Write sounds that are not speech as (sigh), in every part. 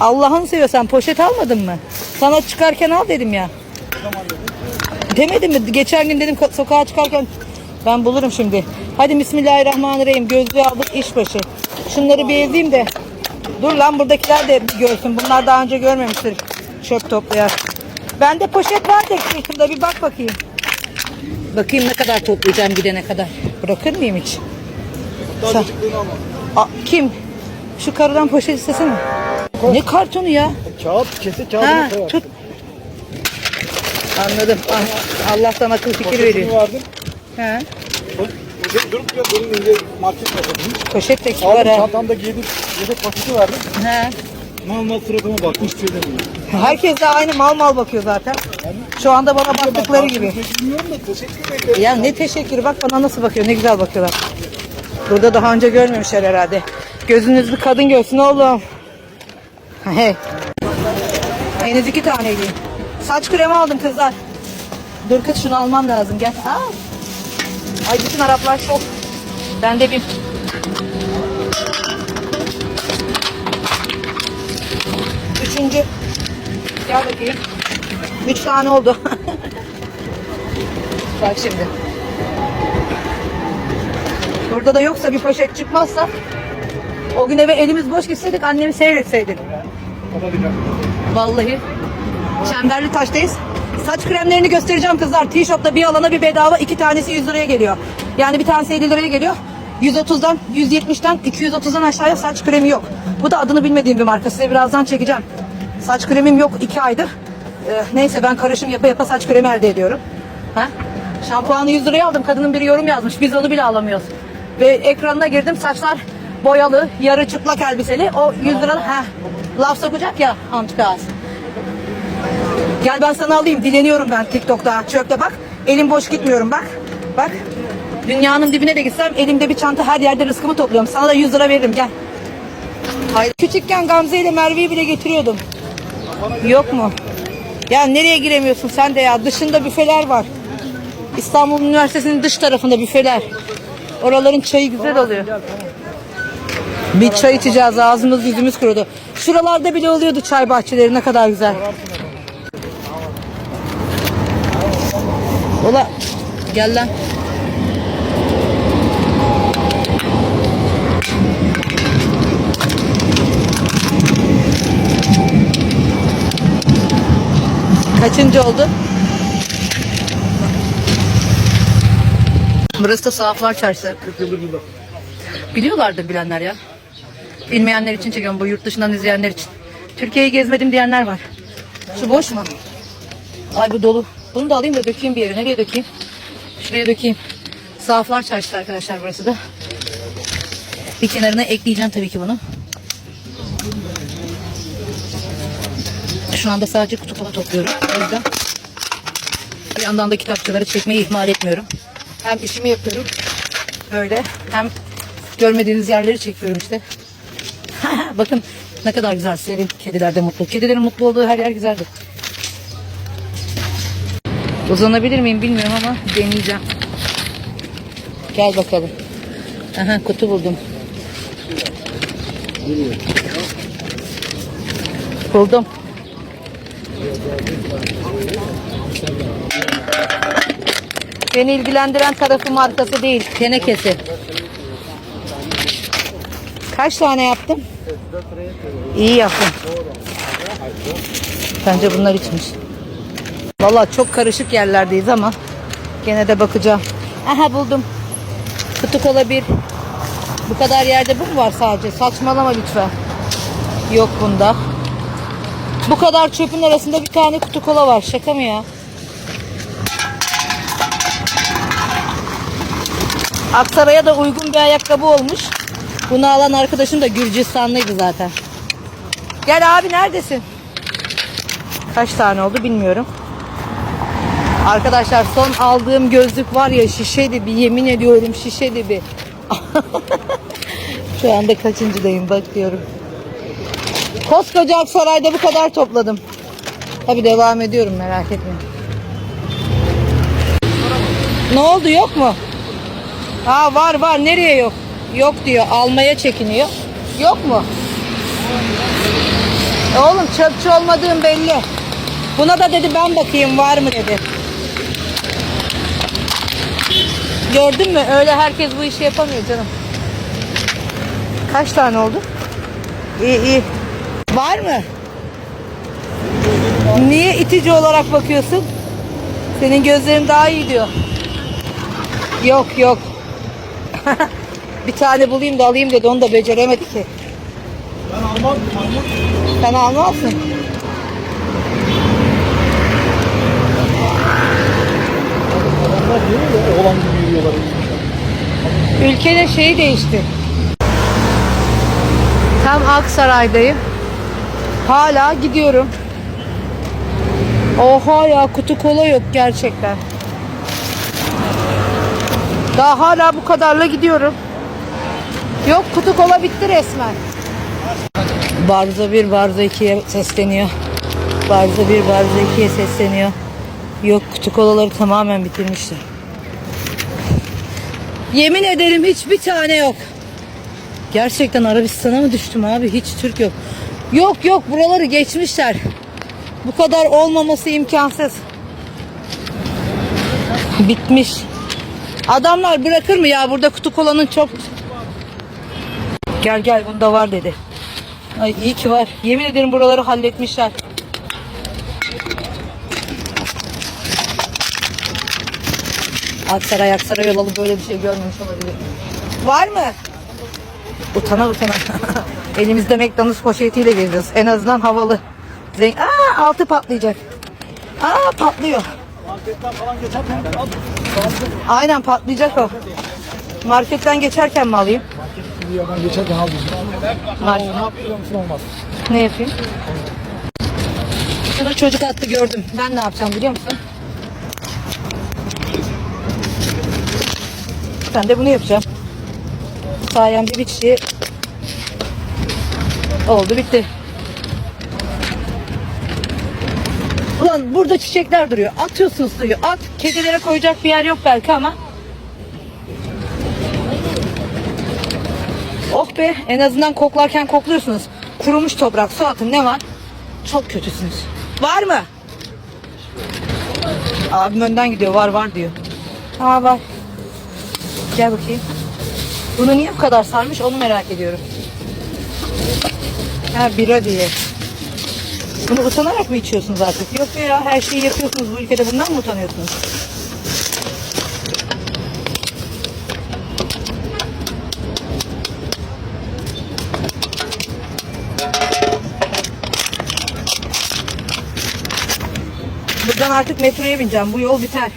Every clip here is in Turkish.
Allah'ını seviyorsan poşet almadın mı? Sana çıkarken al dedim ya. Demedim mi? Geçen gün dedim sokağa çıkarken ben bulurum şimdi. Hadi Bismillahirrahmanirrahim. Gözlüğü aldık iş başı. Şunları bir ezeyim de. Dur lan buradakiler de görsün. Bunlar daha önce görmemiştir. Çöp toplayan. Bende poşet var şurada bir bak bakayım. Bakayım ne kadar toplayacağım gidene kadar. Bırakır mıyım hiç? Sen- Aa, kim? Şu karıdan poşet istesene. Ne kartonu ya? Kağıt, kese Ha, koyar. tut. Anladım. Ah, Allah sana akıl fikir Poşetini veriyor. verdim. Ha. Poşet durup ya benim önünde market var. Poşet de Aldım var ha. çantamda giydim. Yedek paketi verdim. Ha. Mal mal suratıma bak. Hiç şey demiyor. Herkes de aynı mal mal bakıyor zaten. Şu anda bana baktıkları gibi. Bilmiyorum da teşekkür ederim. Ya ne teşekkür bak bana nasıl bakıyor ne güzel bakıyorlar. Burada daha önce görmemişler herhalde. Gözünüz bir kadın görsün oğlum. Hey. Henüz iki taneydi. Saç kremi aldım kızlar. Dur kız şunu almam lazım gel. Aa. Ay bütün Araplar şok. Ben de bir Üçüncü. Gel bakayım. Üç tane oldu. (laughs) Bak şimdi. Burada da yoksa bir poşet çıkmazsa o gün eve elimiz boş gitseydik annemi seyretseydik. Vallahi. Çemberli taştayız. Saç kremlerini göstereceğim kızlar. T-shop'ta bir alana bir bedava iki tanesi 100 liraya geliyor. Yani bir tanesi 50 liraya geliyor. 130'dan 170'ten 230'dan aşağıya saç kremi yok. Bu da adını bilmediğim bir marka. Size birazdan çekeceğim. Saç kremim yok 2 aydır. Ee, neyse ben karışım yapa yapa saç kremi elde ediyorum. Ha? Şampuanı 100 liraya aldım. Kadının biri yorum yazmış. Biz onu bile alamıyoruz. Ve ekranına girdim. Saçlar boyalı, yarı çıplak elbiseli. O 100 lira ha, laf sokacak ya antikaz. Gel ben sana alayım. Dileniyorum ben TikTok'ta. Çöpte bak. Elim boş gitmiyorum bak. Bak. Dünyanın dibine de gitsem elimde bir çanta her yerde rızkımı topluyorum. Sana da 100 lira veririm gel. Hayır. Küçükken Gamze ile Merve'yi bile getiriyordum. Yok mu? Ya nereye giremiyorsun sen de ya? Dışında büfeler var. İstanbul Üniversitesi'nin dış tarafında büfeler. Oraların çayı güzel oluyor. Bir çay içeceğiz ağzımız yüzümüz kurudu. Şuralarda bile oluyordu çay bahçeleri ne kadar güzel. Ola gel lan. Kaçıncı oldu? Burası da Sahaflar Çarşısı. 40 yıldır burada. Biliyorlardır bilenler ya. Bilmeyenler için çekiyorum bu yurt dışından izleyenler için. Türkiye'yi gezmedim diyenler var. Şu boş mu? Ay bu dolu. Bunu da alayım da dökeyim bir yere. Nereye dökeyim? Şuraya dökeyim. Sahaflar çarşısı arkadaşlar burası da. Bir kenarına ekleyeceğim tabii ki bunu. Şu anda sadece kutu topluyorum. O yüzden bir yandan da kitapçıları çekmeyi ihmal etmiyorum. Hem işimi yapıyorum. Böyle hem görmediğiniz yerleri çekiyorum işte. (laughs) Bakın ne kadar güzel serin. Kediler de mutlu. Kedilerin mutlu olduğu her yer güzeldir. Uzanabilir miyim bilmiyorum ama deneyeceğim. Gel bakalım. Aha kutu buldum. Buldum. Beni ilgilendiren tarafı markası değil, tenekesi. Kaç tane yaptım? İyi yaptım. Bence bunlar içmiş. Vallahi çok karışık yerlerdeyiz ama gene de bakacağım. Aha buldum. Kutu kola bir. Bu kadar yerde bu mu var sadece? Saçmalama lütfen. Yok bunda. Bu kadar çöpün arasında bir tane kutu kola var. Şaka mı ya? Aksaray'a da uygun bir ayakkabı olmuş. Bunu alan arkadaşım da Gürcistanlıydı zaten. Gel abi neredesin? Kaç tane oldu bilmiyorum. Arkadaşlar son aldığım gözlük var ya şişe bir yemin ediyorum şişe bir. (laughs) Şu anda kaçıncıdayım bakıyorum. Koskoca Aksaray'da bu kadar topladım. Tabi devam ediyorum merak etmeyin. Ne oldu yok mu? Ha var var nereye yok? Yok diyor almaya çekiniyor. Yok mu? Oğlum çöpçü olmadığım belli. Buna da dedi ben bakayım var mı dedi. Gördün mü? Öyle herkes bu işi yapamıyor canım. Kaç tane oldu? İyi iyi. Var mı? Niye itici olarak bakıyorsun? Senin gözlerin daha iyi diyor. Yok yok. (laughs) bir tane bulayım da alayım dedi. Onu da beceremedi ki. Ben. Almam. Sen almazsın. Adamlar niye öyle oğlan gibi yürüyorlar? Ülkenin şeyi değişti. Tam Aksaray'dayım. Hala gidiyorum. Oha ya kutu kola yok gerçekten. Daha hala bu kadarla gidiyorum. Yok kutu kola bitti resmen. Barza 1, Barza 2'ye sesleniyor. Barza 1, Barza 2'ye sesleniyor. Yok kutu kolaları tamamen bitirmişler. Yemin ederim hiçbir tane yok. Gerçekten Arabistan'a mı düştüm abi? Hiç Türk yok. Yok yok buraları geçmişler. Bu kadar olmaması imkansız. Bitmiş. Adamlar bırakır mı ya burada kutu kolanın çok... Gel gel bunda var dedi. Ay iyi ki var. Yemin ederim buraları halletmişler. Aksaray Aksaray yolalı böyle bir şey görmemiş olabilir. Var mı? Utana utana. (laughs) Elimizde McDonald's poşetiyle geziyoruz. En azından havalı. Renk... Aa altı patlayacak. Aa patlıyor. Aynen patlayacak o. Marketten geçerken mi alayım? Bir yerden geçerken al bizim. Ne yapıyor musun olmaz. Ne yapayım? Şurada çocuk attı gördüm. Ben ne yapacağım biliyor musun? Ben de bunu yapacağım. Sayemde bir çiçeği oldu bitti. Ulan burada çiçekler duruyor. Atıyorsun suyu. At. Kedilere koyacak bir yer yok belki ama. Oh be en azından koklarken kokluyorsunuz. Kurumuş toprak su atın ne var? Çok kötüsünüz. Var mı? Abim önden gidiyor var var diyor. Aa var. Gel bakayım. Bunu niye bu kadar sarmış onu merak ediyorum. Ha bira diye. Bunu utanarak mı içiyorsunuz artık? Yok ya her şeyi yapıyorsunuz bu ülkede bundan mı utanıyorsunuz? Buradan artık metroya bineceğim. Bu yol biter.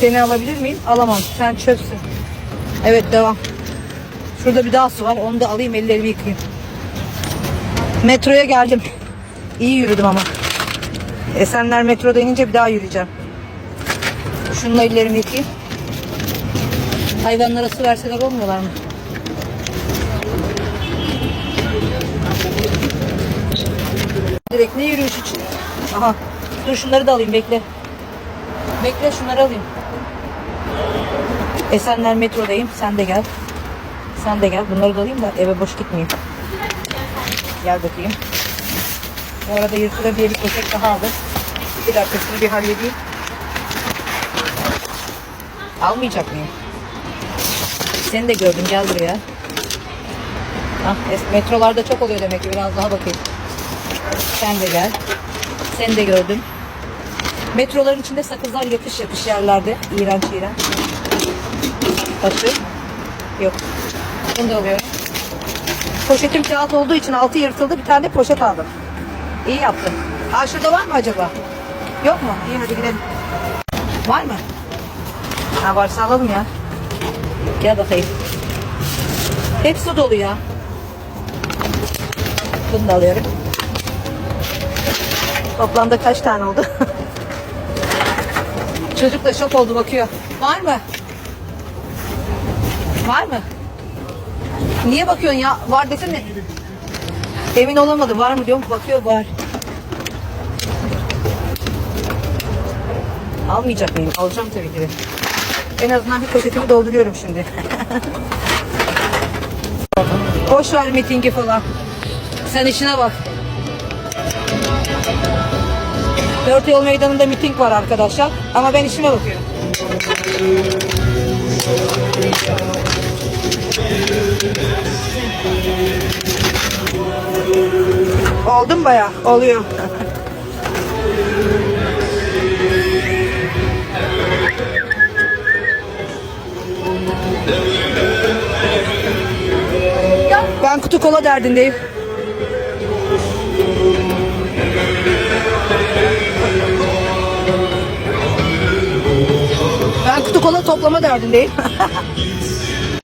Seni alabilir miyim? Alamam. Sen çöpsün. Evet devam. Şurada bir daha su var. Onu da alayım ellerimi yıkayayım. Metroya geldim. İyi yürüdüm ama. Esenler metroda inince bir daha yürüyeceğim. Şununla ellerimi yıkayayım. Hayvanlara su verseler olmuyorlar mı? Direkt ne yürüyüş için? Aha. Dur şunları da alayım bekle. Bekle şunları alayım. Esenler metrodayım. Sen de gel. Sen de gel. Bunları da alayım da eve boş gitmeyeyim. Gel bakayım. Bu arada yırtıda bir poşet daha aldım. Bir dakika şunu bir halledeyim. Almayacak mıyım? Seni de gördüm. Gel buraya. Ah, metrolarda çok oluyor demek ki. Biraz daha bakayım. Sen de gel. Seni de gördüm. Metroların içinde sakızlar yapış yapış yerlerde. İğrenç iğrenç. Başı. Yok. Bunu da alıyorum. Poşetim kağıt olduğu için altı yırtıldı. Bir tane de poşet aldım. İyi yaptın. Aa şurada var mı acaba? Yok mu? İyi hadi gidelim. Var mı? Ha varsa alalım ya. Gel bakayım. Hep su dolu ya. Bunu da alıyorum. Toplamda kaç tane oldu? (laughs) Çocuk da şok oldu bakıyor. Var mı? Var mı? Niye bakıyorsun ya? Var desene. Emin olamadı. Var mı diyorum. Bakıyor var. Almayacak mıyım? Alacağım tabii ki de. En azından bir poşetimi dolduruyorum şimdi. (laughs) Boş ver mitingi falan. Sen işine bak. Dört yol meydanında miting var arkadaşlar. Ama ben işime bakıyorum. Oldu mu baya? Oluyor. (laughs) Ben kutu kola derdindeyim. Kutu kola toplama derdindeyim.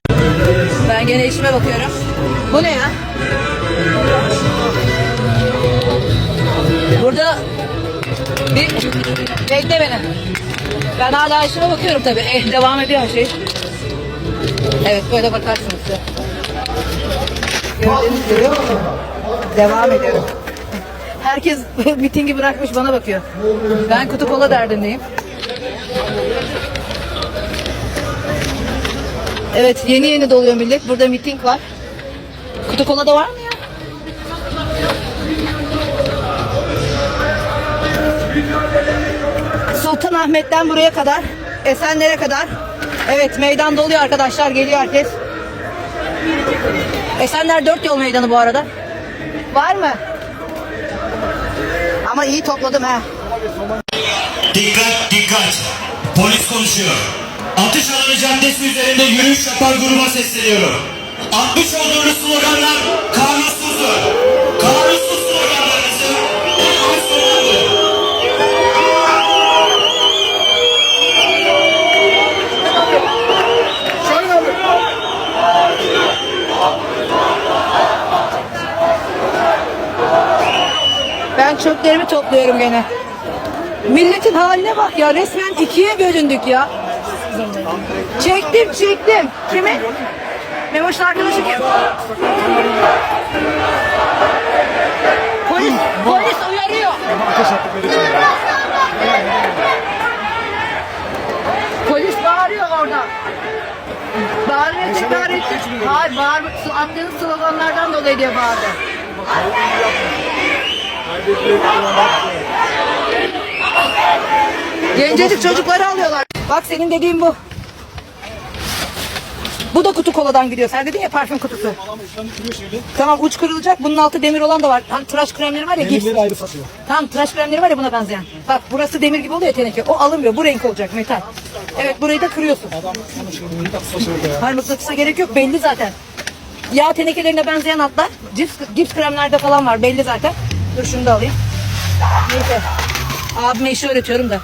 (laughs) ben gene işime bakıyorum. Bu ne ya? Burada bir bekle beni. Ben hala işime bakıyorum tabii. Eh, devam ediyor her şey. Evet böyle bakarsınız. Gördüğünüz gibi devam ediyorum. Herkes (laughs) mitingi bırakmış bana bakıyor. Ben kutu kola derdindeyim. Evet yeni yeni doluyor millet. Burada miting var. Kutu kola da var mı ya? Sultanahmet'ten buraya kadar, Esenler'e kadar. Evet meydan doluyor arkadaşlar. Geliyor herkes. Esenler dört yol meydanı bu arada. Var mı? Ama iyi topladım ha. Dikkat dikkat. Polis konuşuyor. Atış alanı caddesi üzerinde yürüyüş yapan gruba sesleniyorum. Atmış olduğunuz sloganlar kanunsuzdur. Kanunsuz sloganlarınızı. Ben çöplerimi topluyorum gene. Milletin haline bak ya resmen ikiye bölündük ya. Çektim çektim. Kimi? Memoş'un arkadaşı kim? Polis, polis uyarıyor. Polis bağırıyor orada. Bağırıyor tekrar etti. Hayır bağır, attığınız sloganlardan dolayı diye bağırdı. Gencecik çocukları alıyorlar. Bak senin dediğin bu. Bu da kutu koladan gidiyor. Sen dedin ya parfüm kutusu. Tamam uç kırılacak. Bunun altı demir olan da var. Hani tıraş kremleri var ya gips. Demirleri ayrı satıyor. Tamam tıraş kremleri var ya buna benzeyen. Bak burası demir gibi oluyor teneke. O alınmıyor. Bu renk olacak metal. Evet burayı da kırıyorsun. Adam şey. Hayır mıknatısa gerek yok belli zaten. Yağ tenekelerine benzeyen hatlar cips, gips kremlerde falan var belli zaten. Dur şunu da alayım. Neyse. Abime işi öğretiyorum da.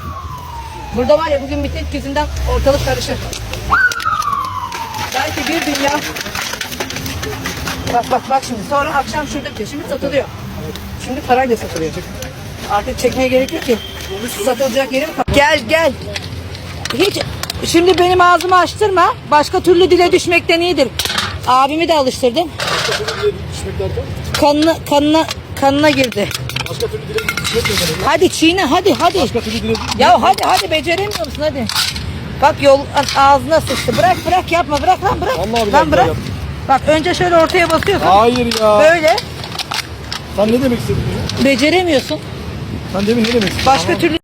Burada var ya bugün bir tek yüzünden ortalık karışır. Belki bir dünya. Bak bak bak şimdi sonra akşam şurada bitiyor. Şimdi satılıyor. Şimdi parayla satılıyor. Artık çekmeye gerek yok ki. Satılacak yeri mi? Gel gel. Hiç şimdi benim ağzımı açtırma. Başka türlü dile düşmekten iyidir. Abimi de alıştırdım. Başka türlü dile düşmek derken. Kanına kanına kanına girdi. Başka türlü dile? Hadi çiğne hadi hadi. Başka türlü dile Ya hadi hadi beceremiyor musun hadi. Bak yol ağzına sıçtı. Bırak bırak yapma bırak lan bırak. Vallahi lan bırak. yap. Bak önce şöyle ortaya basıyorsun. Hayır ya. Böyle Sen ne demek istedin? beceremiyorsun. Sen demin ne demek istedin? Başka türlü